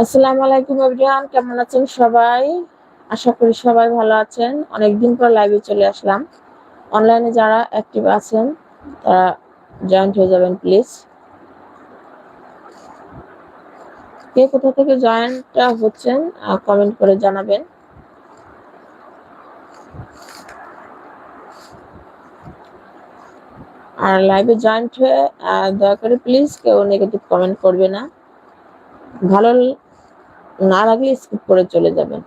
আসসালামু আলাইকুম এভরিওয়ান, কেমন আছেন সবাই? আশা করি সবাই ভালো আছেন। অনেকদিন পর লাইভে চলে আসলাম। অনলাইনে যারা অ্যাক্টিভ আছেন, তারা জয়েন্ট হয়ে যাবেন প্লিজ কে কোথা থেকে জয়েন্টটা হচ্ছেন কমেন্ট করে জানাবেন। আর লাইভে জয়েন্ট হয়ে দয়া করে প্লিজ কেউ নেগেটিভ কমেন্ট করবে না। ভালো না লাগলে স্কিপ করে চলে যাবেন।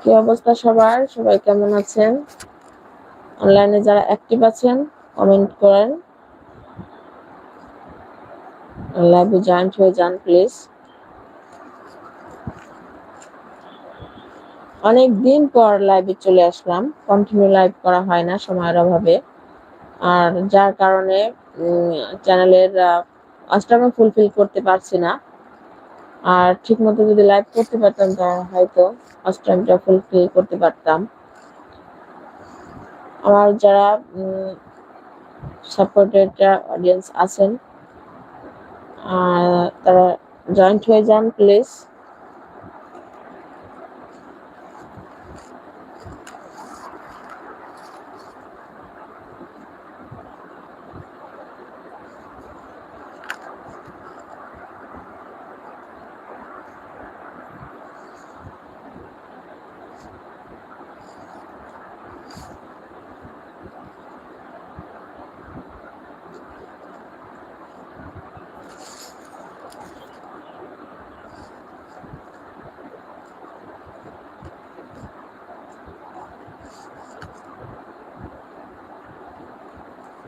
কি অবস্থা সবার? সবাই কেমন আছেন? অনলাইনে যারা অ্যাক্টিভ আছেন কমেন্ট করেন। লাইভে জয়েন্ট হয়ে যান প্লিজ অনেক দিন পর লাইভে চলে আসলাম। কন্টিনিউ লাইভ করা হয় না সময়ের অভাবে। আর যার কারণে চ্যানেলের অষ্টমে ফুলফিল করতে পারছি না। আর ঠিক মতো যদি লাইভ করতে পারতাম তাহলে হয়তো অষ্টমটা ফুলফিল করতে পারতাম। আমার যারা সাপোর্টেড অডিয়েন্স আছেন তারা জয়েন্ট হয়ে যান প্লিজ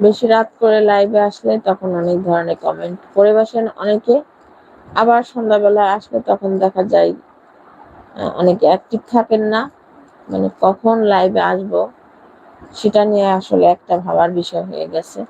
বেশি রাত করে লাইভে আসলে তখন অনেক ধরনের কমেন্ট করে বসেন অনেকে। আবার সন্ধ্যাবেলায় আসলে তখন দেখা যায় অনেকে অ্যাক্টিভ থাকেন না। মানে কখন লাইভে আসব সেটা নিয়ে আসলে একটা ভাবার বিষয় হয়ে গেছে।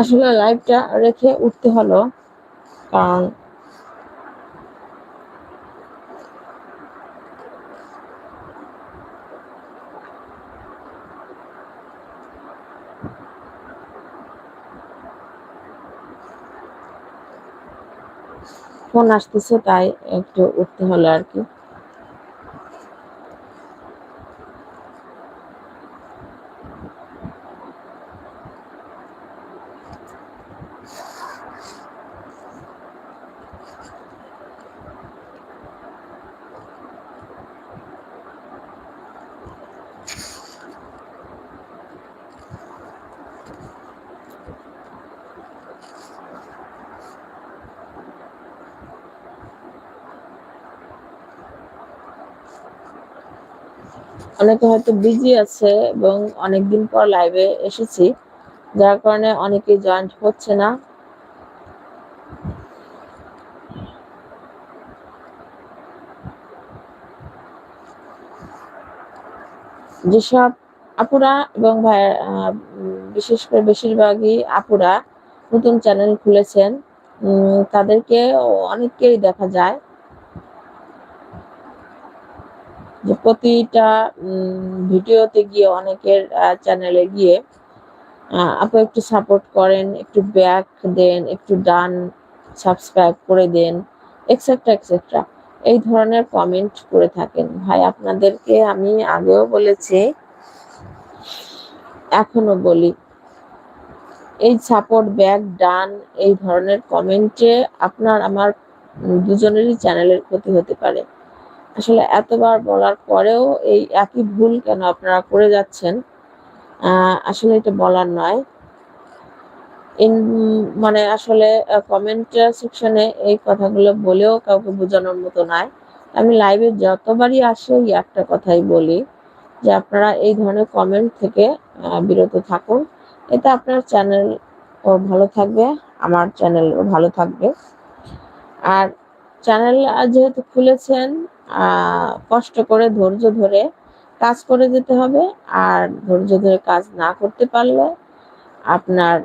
আসলে লাইভটা রেখে উঠতে হলো কারণ ফোন আসতেছে তাই একটু উঠতে হলো আর কি। অনেকে হয়তো বিজি আছে এবং অনেকদিন পর লাইভে এসেছি, যার কারণে অনেকে জয়েন্ট হচ্ছে না। যেসব আপুরা এবং ভাই বিশেষ করে বেশিরভাগই আপুরা নতুন চ্যানেল খুলেছেন। তাদেরকে অনেককেই দেখা যায়। যে প্রতিটা ভিডিওতে গিয়ে অনেকের চ্যানেলে গিয়ে আপু একটু সাপোর্ট করেন, একটু ব্যাক দেন, একটু ডান সাবস্ক্রাইব করে দেন এক্সেট্রা এক্সেট্রা এই ধরনের কমেন্ট করে থাকেন। ভাই, আপনাদেরকে আমি আগেও বলেছি, এখনও বলি, এই সাপোর্ট ব্যাক ডান, এই ধরনের কমেন্টে আপনার, আমার দুজনেরই চ্যানেলের ক্ষতি হতে পারে। আসলে এতবার বলার পরেও এই একই ভুল কেন আপনারা করে যাচ্ছেন? আসলে এটা বলার নয়। ইন মানে আসলে কমেন্ট সেকশনে এই কথাগুলো বলেও কাউকে বোঝানোর মতো নয়। আমি লাইভে যতবারই আসে, এই একটা কথাই বলি যে আপনারা এই ধরনের কমেন্ট থেকে বিরত থাকুন। এতে আপনার চ্যানেল ও ভালো থাকবে, আমার চ্যানেলও ভালো থাকবে। আর চ্যানেল যেহেতু খুলেছেন কষ্ট করে, ধৈর্য ধরে কাজ করে যেতে হবে। আর ধৈর্য ধরে কাজ না করতে পারলে আপনার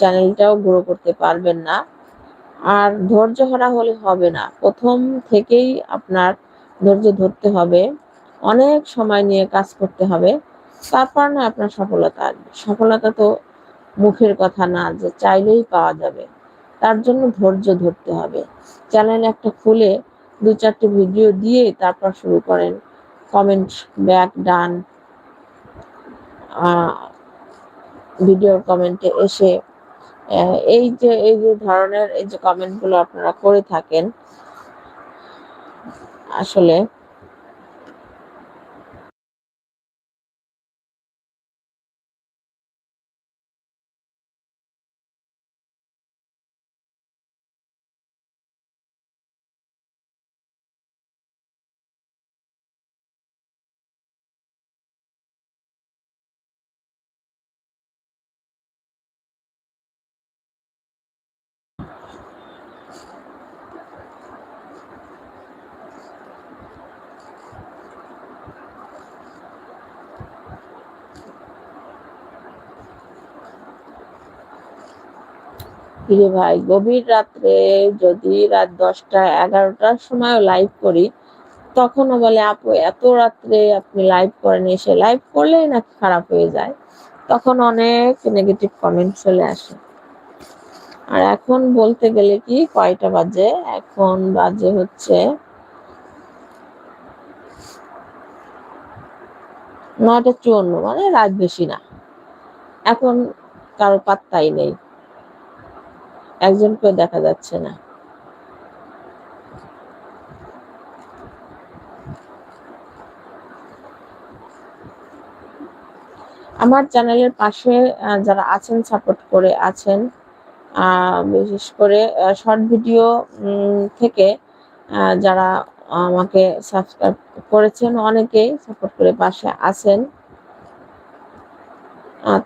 চ্যানেলটাও গ্রো করতে পারবেন না। আর ধৈর্য হারা হলে হবে না। প্রথম থেকেই আপনার ধৈর্য ধরতে হবে। অনেক সময় নিয়ে কাজ করতে হবে। তারপর না আপনার সফলতা সফলতা তো মুখের কথা না, যে চাইলেই পাওয়া যাবে। তার জন্য ধৈর্য ধরতে হবে। চ্যানেল একটা খুলে দু চারটে ভিডিও দিয়ে তারপর শুরু করেন। Comment back done. ভিডিওর কমেন্টে এসে এই যে এই যে ধরনের, এই যে কমেন্টগুলো আপনারা করে থাকেন, আসলে কিরে ভাই, গভীর রাত্রে যদি রাত দশটা, এগারোটার সময় লাইভ করি, তখনও বলে, আপু, এত রাত্রে আপনি লাইভ করেন, এসে লাইভ করলেই নাকি খারাপ হয়ে যায়? তখন অনেক নেগেটিভ কমেন্ট চলে আসে। আর এখন বলতে গেলে কি, কয়টা বাজে? এখন বাজে হচ্ছে নয়টা চুয়ান্ন মানে রাত বেশি না। এখন কারও পাত্তাই নেই। একজনকেও দেখা যাচ্ছে না। আমার চ্যানেলের পাশে যারা আছেন সাপোর্ট করে আছেন বিশেষ করে শর্ট ভিডিও থেকে যারা আমাকে সাবস্ক্রাইব করেছেন, অনেকেই সাপোর্ট করে পাশে আছেন।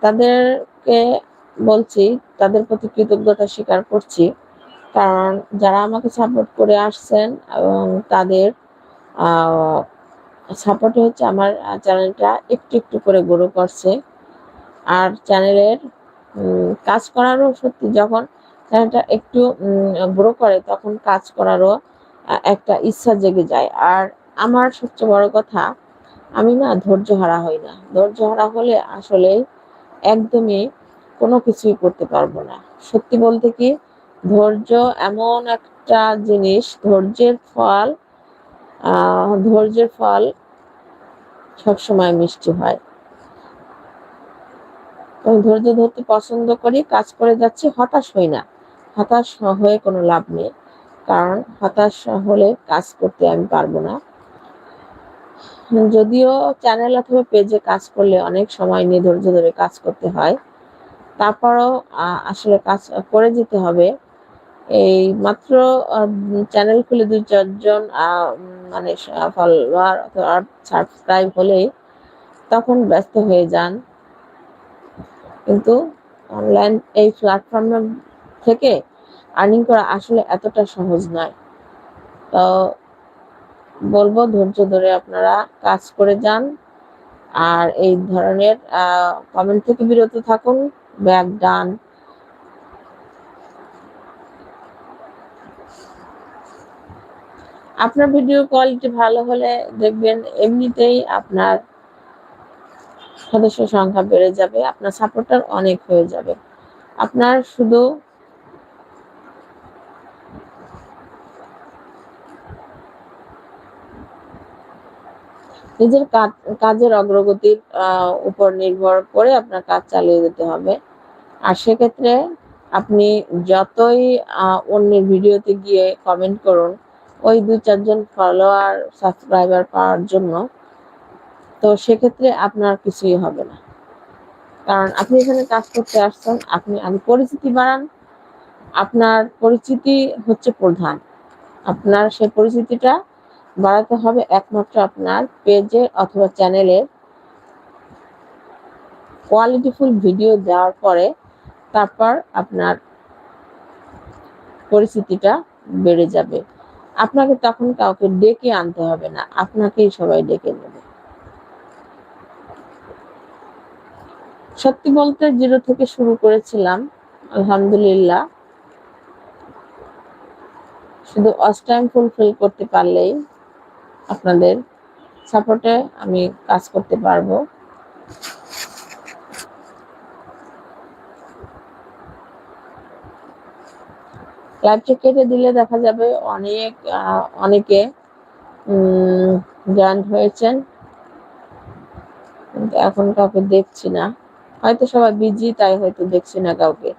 তাদেরকে বলছি, তাদের প্রতি কৃতজ্ঞতা স্বীকার করছি। কারণ যারা আমাকে সাপোর্ট করে আসছেন এবং তাদের সাপোর্টে হচ্ছে আমার চ্যানেলটা একটু একটু করে গ্রো করছে। আর চ্যানেলের কাজ করারও সত্যি যখন চ্যানেলটা একটু গ্রো করে, তখন কাজ করারও একটা ইচ্ছা জেগে যায়। আর আমার সবচেয়ে বড় কথা, আমি না ধৈর্য হারা হই না। ধৈর্য হারা হলে আসলে একদমই কোনো কিছুই করতে পারব না। সত্যি বলতে কি, ধৈর্য এমন একটা জিনিস, ধৈর্যের ফল ধৈর্যের ফল সবসময় মিষ্টি হয়। ধৈর্য ধরতে পছন্দ করি, কাজ করে যাচ্ছি, হতাশ হই না। হতাশ হয়ে কোনো লাভ নেই, কারণ হতাশ হলে কাজ করতে আমি পারব না। যদিও চ্যানেল অথবা পেজে কাজ করলে অনেক সময় নিয়ে ধৈর্য ধরে কাজ করতে হয়। তারপরও আসলে কাজ করে যেতে হবে। এই মাত্র চ্যানেল খুলে দুই চারজন মানে ফলোয়ার অথবা সাবস্ক্রাইব হলেই তখন ব্যস্ত হয়ে যান। কিন্তু অনলাইন এই প্ল্যাটফর্ম থেকে আর্নিং করা আসলে এতটা সহজ নয়। তো বলব, ধৈর্য ধরে আপনারা কাজ করে যান। আর এই ধরনের কমেন্ট থেকে বিরত থাকুন। Back done. আপনার ভিডিও কোয়ালিটি ভালো হলে দেখবেন এমনিতেই আপনার সদস্য সংখ্যা বেড়ে যাবে, আপনার সাপোর্টার অনেক হয়ে যাবে। আপনার শুধু নিজের কাজ, কাজের অগ্রগতির উপর নির্ভর করে আপনার কাজ চালিয়ে যেতে হবে। আর সেক্ষেত্রে আপনি যতই অন্যের ভিডিওতে গিয়ে কমেন্ট করুন, ওই দু চারজন ফলোয়ার সাবস্ক্রাইবার পাওয়ার জন্য, তো সেক্ষেত্রে আপনার কিছুই হবে না। কারণ আপনি এখানে কাজ করতে আসছেন, আপনি আগে পরিচিতি বাড়ান, আপনার পরিচিতি হচ্ছে প্রধান। আপনার সেই পরিচিতিটা বাড়াতে হবে একমাত্র আপনার পেজে অথবা চ্যানেলে কোয়ালিটিফুল ভিডিও দেওয়ার পরে তারপর আপনার পরিস্থিতিটা বেড়ে যাবে। আপনাকে তখন কাউকে ডেকে আনতে হবে না, আপনাকেই সবাই ডেকে নেবে। সত্যি বলতে জিরো থেকে শুরু করেছিলাম, আলহামদুলিল্লাহ। শুধু অস্টাইম ফুলফিল করতে পারলেই আপনাদের সাপোর্টে আমি কাজ করতে পারব। কেটে দিলে দেখা যাবে অনেক অনেকে জয়েন্ট হয়েছেন। কিন্তু এখন কাউকে দেখছি না। হয়তো সবাই বিজি তাই হয়তো দেখছি না কাউকে।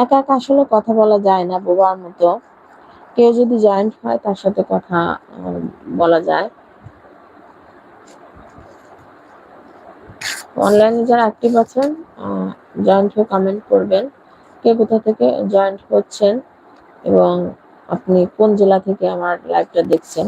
একা একা আসলে কথা বলা যায় না বোবার মতো। কেউ যদি জয়েন্ট হয়, তার সাথে কথা বলা যায়। অনলাইনে যারা অ্যাক্টিভ আছেন জয়েন্ট হয়ে কমেন্ট করবেন কে কোথা থেকে জয়েন্ট হচ্ছেন এবং আপনি কোন জেলা থেকে আমার লাইভটা দেখছেন।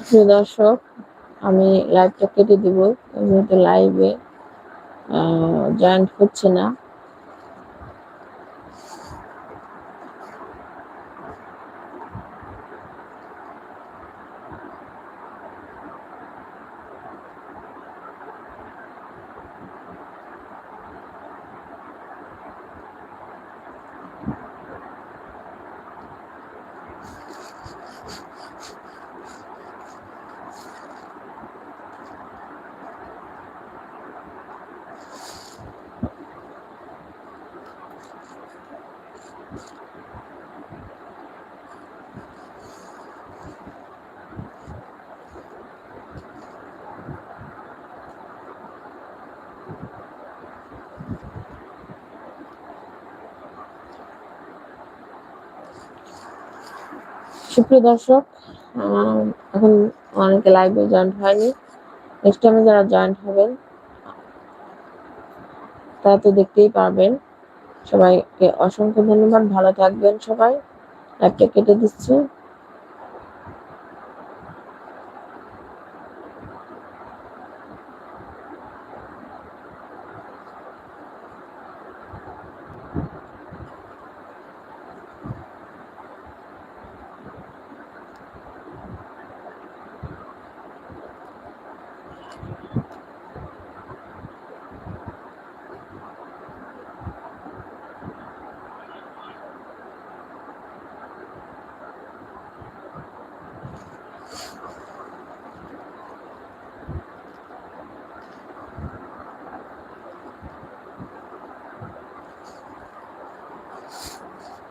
সুপ্রিয় দর্শক আমি লাইভটা কেটে দিব। যেহেতু লাইভে জয়েন্ট হচ্ছে না। সুপ্রিয় দর্শক এখন অনেকে লাইভে জয়েন্ট হয়নি। নেক্সট টাইমে যারা জয়েন্ট হবেন, তারা তো দেখতেই পারবেন। সবাইকে অসংখ্য ধন্যবাদ। ভালো থাকবেন সবাই। লাইভটা কেটে দিচ্ছি।